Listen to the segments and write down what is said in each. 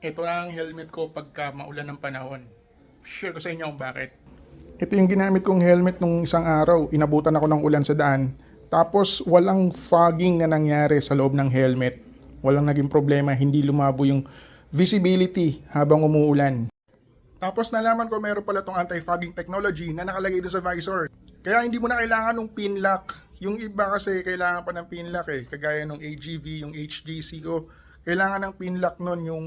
Ito na ang helmet ko pagka maulan ng panahon. Share ko sa inyo kung bakit. Ito yung ginamit kong helmet nung isang araw. Inabutan ako ng ulan sa daan. Tapos walang fogging na nangyari sa loob ng helmet. Walang naging problema, hindi lumabo yung visibility habang umuulan. Tapos nalaman ko meron pala tong anti-fogging technology na nakalagay doon sa visor. Kaya hindi mo na kailangan ng pin lock. Yung iba kasi kailangan pa ng pin lock eh. Kagaya ng AGV, yung HGC ko. Kailangan ng pin lock nun yung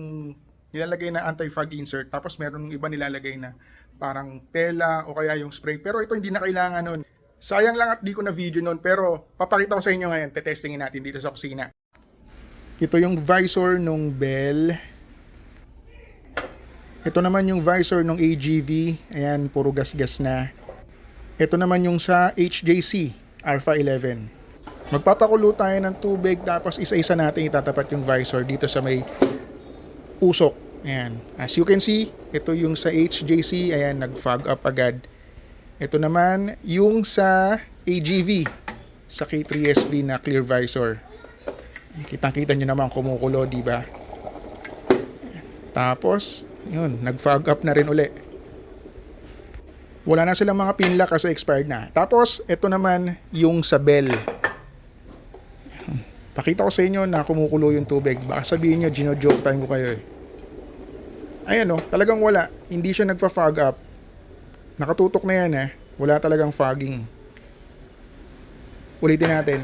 nilalagay na anti-fog insert. Tapos meron yung iba nilalagay na parang tela o kaya yung spray. Pero ito hindi na kailangan nun. Sayang lang at di ko na video nun. Pero papakita ko sa inyo ngayon. Tetestingin natin dito sa kusina. Ito yung visor nung Bell. Ito naman yung visor ng AGV. Ayan, puro gas-gas na. Ito naman yung sa HJC Alpha 11. Magpapakulo tayo ng tubig tapos isa-isa natin itatapat yung visor dito sa may usok. Ayan. As you can see, ito yung sa HJC. Ayan, nag-fog up agad. Ito naman yung sa AGV sa K3SB na clear visor. Kitang-kita nyo naman kumukulo, di ba? Tapos, yun, nag-fog up na rin uli. Wala na silang mga pinla kasi expired na. Tapos, ito naman yung sa bell. Pakita ko sa inyo na kumukulo yung tubig. Baka sabihin nyo, gino-joke time ko kayo eh. Ayan o, talagang wala. Hindi siya nagpa-fog up. Nakatutok na yan eh. Wala talagang fogging. Ulitin natin.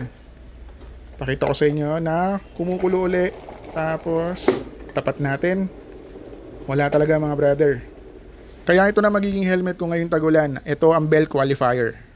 Pakita ko sa inyo na kumukulo uli. Tapos, tapat natin. Wala talaga mga brother. Kaya ito na magiging helmet ko ngayong tagulan. Ito ang bell qualifier.